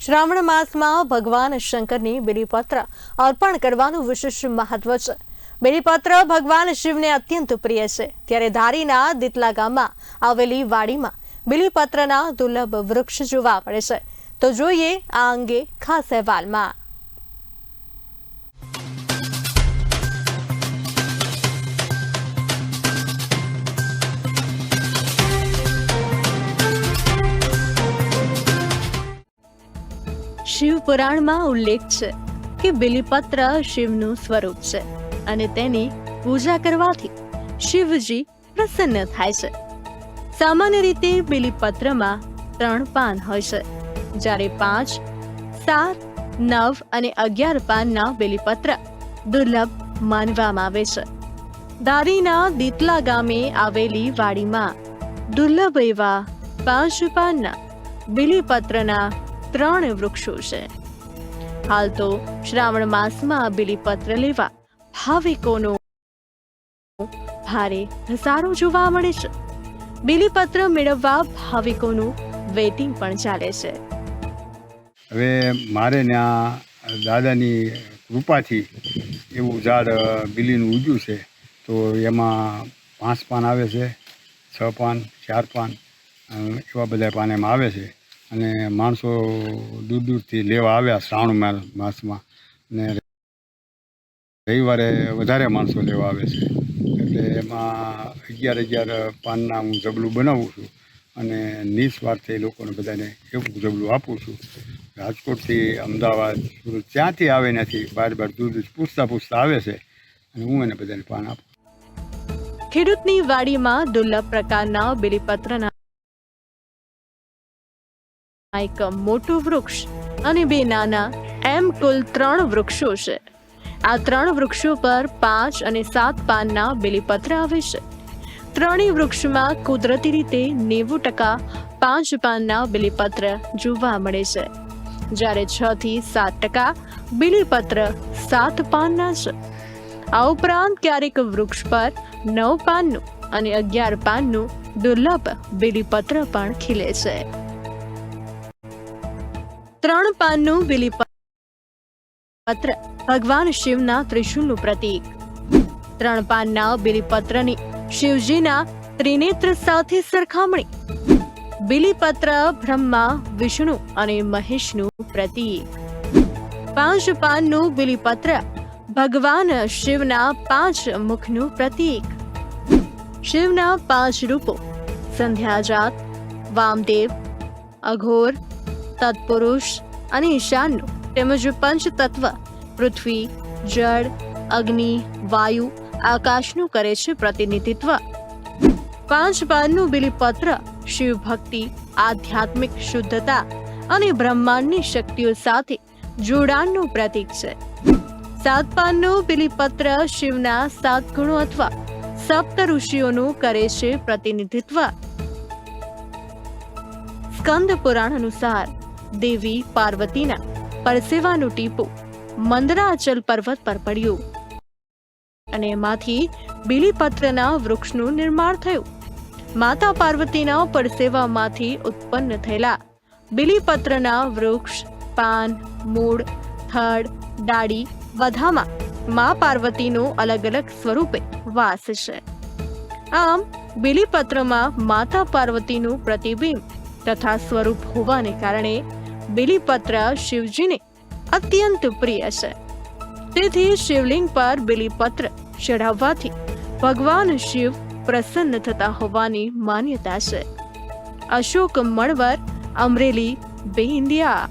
શ્રાવણ માસમાં ભગવાન શંકરની બિલીપત્ર અર્પણ કરવાનું વિશેષ મહત્વ છે. બિલીપત્ર ભગવાન શિવને અત્યંત પ્રિય છે. ત્યારે ધારીના દિતલા ગામમાં આવેલી વાડીમાં બિલીપત્રના દુર્લભ વૃક્ષ જોવા મળે છે. તો જોઈએ આ અંગે ખાસ અહેવાલમાં. શિવ પુરાણમાં ઉલ્લેખ છે કે બિલીપત્ર શિવનું સ્વરૂપ છે અને તેની પૂજા કરવાથી શિવજી પ્રસન્ન થાય છે. સામાન્ય રીતે બિલીપત્રમાં ત્રણ પાન હોય છે. જ્યારે પાંચ, સાત, નવ અને અગિયાર પાનના બિલીપત્ર દુર્લભ માનવામાં આવે છે. દારીના દીતલા ગામે આવેલી વાડીમાં દુર્લભ એવા પાંચ પાનના બિલીપત્રના ત્રણ વૃક્ષો છે. હાલ તો શ્રાવણ માસમાં બિલીપત્ર લેવા ભાવિકોનો ભારે ધસારો જોવા મળે છે. બિલીપત્ર મેળવવા ભાવિકોનું વેટિંગ પણ ચાલે છે. હવે મારે ત્યાં દાદાની કૃપાથી એવું ઝાડ બીલીનું ઉગ્યું છે, તો એમાં પાંચ પાન આવે છે, છ પાન, ચાર પાન એવા બધા પાન એમાં આવે છે. અને માણસો દૂર દૂરથી લેવા આવ્યા શ્રાવણ માસમાં. ને રવિવારે વધારે માણસો લેવા આવે છે. એટલે એમાં અગિયાર અગિયાર પાનના હું જબલું બનાવું છું અને નિસ્વાર્થે લોકોને બધાને એવું જબલું આપું છું. રાજકોટથી અમદાવાદ, સુરત ત્યાંથી આવે નથી બાર બાર દૂર દૂર પૂછતા પૂછતા આવે છે અને હું એને બધાને પાન આપું ખેડૂતની વાડીમાં દુર્લભ પ્રકારના બિલીપત્રના એક મોટું વૃક્ષ અને બે નાના, એમ કુલ ત્રણ વૃક્ષો છે. આ ત્રણ વૃક્ષો પર પાંચ અને સાત પાનના બિલીપત્ર આવે છે. ત્રણેય વૃક્ષમાં કુદરતી રીતે નેવું ટકા પાંચ પાનના બિલીપત્ર જોવા મળે છે. જ્યારે છ થી સાત ટકા બિલીપત્ર સાત પાનના છે. આ ઉપરાંત ક્યારેક વૃક્ષ પર નવ પાનનું અને અગિયાર પાનનું દુર્લભ બિલીપત્ર પણ ખીલે છે. ત્રણ પાનનું બિલીપત્ર. ભગવાન શિવના ત્રિશુલનું પ્રતીક. ત્રણ પાનના બિલીપત્રની શિવજીના ત્રિનેત્ર સાથે સરખામણી. બિલીપત્ર બ્રહ્મા, વિષ્ણુ અને મહેશનું પ્રતીક. પાંચ પાનનું બિલીપત્ર ભગવાન શિવના પાંચ મુખનું પ્રતીક. શિવના પાંચ રૂપો. સંધ્યાજાત, વામદેવ, અઘોર તત્પુરુષ અને ઈશાનનું તેમજ પંચ તત્વ પૃથ્વી જળ અગ્નિ વાયુ આકાશનું કરે છે પ્રતિનિધિત્વ પાંચ પાનનું બિલીપત્ર શિવ ભક્તિ આધ્યાત્મિક શુદ્ધતા અને બ્રહ્માંડની શક્તિઓ સાથે જોડાણનું પ્રતીક છે સાત પાનનું બિલીપત્ર શિવના સાત ગુણો અથવા સપ્ત ઋષિઓનું કરે છે પ્રતિનિધિત્વ સ્કંદ પુરાણ અનુસાર દેવી, પાર્વતીના પરસેવાનું ટીપું મંદરાચલ પર્વત પર પડ્યું. અને એમાંથી બીલીપત્રના વૃક્ષનું નિર્માણ થયું. માતા પાર્વતીના પરસેવામાંથી ઉત્પન્ન થયેલા બિલીપત્રના વૃક્ષ, પાન, મૂળ, થડ, ડાળી બધામાં મા પાર્વતીનું અલગ અલગ સ્વરૂપે વાસ છે. આમ, બિલીપત્રમાં માતા પાર્વતીનું પ્રતિબિંબ તથા સ્વરૂપ હોવાને કારણે બિલીપત્ર શિવજીને અત્યંત પ્રિય છે. તેથી શિવલિંગ પર બિલીપત્ર ચઢાવવાથી ભગવાન શિવ પ્રસન્ન થતા હોવાની માન્યતા છે. અશોક મણવર, અમરેલી, બે ઇન્ડિયા.